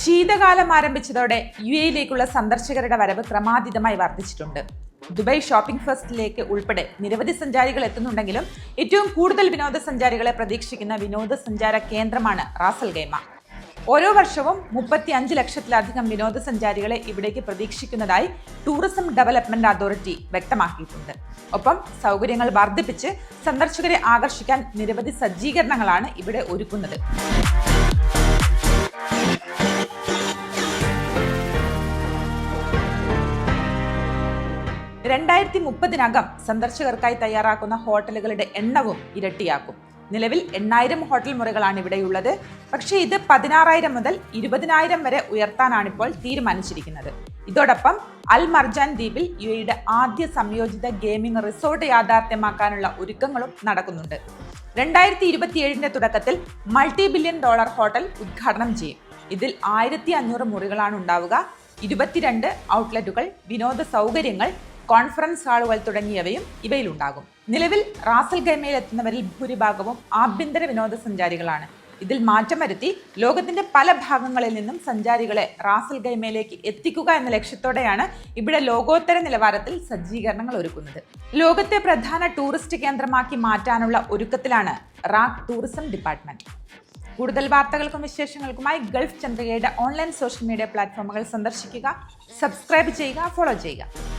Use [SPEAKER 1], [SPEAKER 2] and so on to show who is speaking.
[SPEAKER 1] ശീതകാലം ആരംഭിച്ചതോടെ യു എയിലേക്കുള്ള സന്ദർശകരുടെ വരവ് ക്രമാതീതമായി വർദ്ധിച്ചിട്ടുണ്ട്. ദുബായ് ഷോപ്പിംഗ് ഫെസ്റ്റിലേക്ക് ഉൾപ്പെടെ നിരവധി സഞ്ചാരികൾ എത്തുന്നുണ്ടെങ്കിലും ഏറ്റവും കൂടുതൽ വിനോദസഞ്ചാരികളെ പ്രതീക്ഷിക്കുന്ന വിനോദസഞ്ചാര കേന്ദ്രമാണ് റാസൽ ഗൈമ ഓരോ വർഷവും മുപ്പത്തി അഞ്ച് ലക്ഷത്തിലധികം വിനോദസഞ്ചാരികളെ ഇവിടേക്ക് പ്രതീക്ഷിക്കുന്നതായി ടൂറിസം ഡെവലപ്മെന്റ് അതോറിറ്റി വ്യക്തമാക്കിയിട്ടുണ്ട്. ഒപ്പം സൗകര്യങ്ങൾ വർദ്ധിപ്പിച്ച് സന്ദർശകരെ ആകർഷിക്കാൻ നിരവധി സജ്ജീകരണങ്ങളാണ് ഇവിടെ ഒരുക്കുന്നത്. രണ്ടായിരത്തി മുപ്പതിനകം സന്ദർശകർക്കായി തയ്യാറാക്കുന്ന ഹോട്ടലുകളുടെ എണ്ണവും ഇരട്ടിയാക്കും. നിലവിൽ എണ്ണായിരം ഹോട്ടൽ മുറികളാണ് ഇവിടെയുള്ളത്. പക്ഷേ ഇത് പതിനാറായിരം മുതൽ ഇരുപതിനായിരം വരെ ഉയർത്താനാണ് ഇപ്പോൾ തീരുമാനിച്ചിരിക്കുന്നത്. ഇതോടൊപ്പം അൽ മർജാൻ ദ്വീപിൽ യു എയുടെ ആദ്യ സംയോജിത ഗെയിമിംഗ് റിസോർട്ട് യാഥാർത്ഥ്യമാക്കാനുള്ള ഒരുക്കങ്ങളും നടക്കുന്നുണ്ട്. രണ്ടായിരത്തി ഇരുപത്തിയേഴിന്റെ തുടക്കത്തിൽ മൾട്ടി ബില്യൺ ഡോളർ ഹോട്ടൽ ഉദ്ഘാടനം ചെയ്യും. ഇതിൽ ആയിരത്തി അഞ്ഞൂറ് മുറികളാണ് ഉണ്ടാവുക. ഇരുപത്തിരണ്ട് ഔട്ട്ലെറ്റുകൾ വിനോദ സൗകര്യങ്ങൾ കോൺഫറൻസ് ഹാളുകൾ തുടങ്ങിയവയും ഇവയിലുണ്ടാകും. നിലവിൽ റാസൽ ഗൈമയിൽ എത്തുന്നവരിൽ ഭൂരിഭാഗവും ആഭ്യന്തര വിനോദസഞ്ചാരികളാണ്. ഇതിൽ മാറ്റം വരുത്തി ലോകത്തിന്റെ പല ഭാഗങ്ങളിൽ നിന്നും സഞ്ചാരികളെ റാസൽ ഗൈമയിലേക്ക് എത്തിക്കുക എന്ന ലക്ഷ്യത്തോടെയാണ് ഇവിടെ ലോകോത്തര നിലവാരത്തിൽ സജ്ജീകരണങ്ങൾ ഒരുക്കുന്നത്. ലോകത്തെ പ്രധാന ടൂറിസ്റ്റ് കേന്ദ്രമാക്കി മാറ്റാനുള്ള ഒരുക്കത്തിലാണ് റാക്ക് ടൂറിസം ഡിപ്പാർട്ട്മെന്റ്. കൂടുതൽ വാർത്തകൾക്കും വിശേഷങ്ങൾക്കുമായി ഗൾഫ് ചന്ദ്രികയുടെ ഓൺലൈൻ സോഷ്യൽ മീഡിയ പ്ലാറ്റ്ഫോമുകൾ സന്ദർശിക്കുക സബ്സ്ക്രൈബ് ചെയ്യുക ഫോളോ ചെയ്യുക.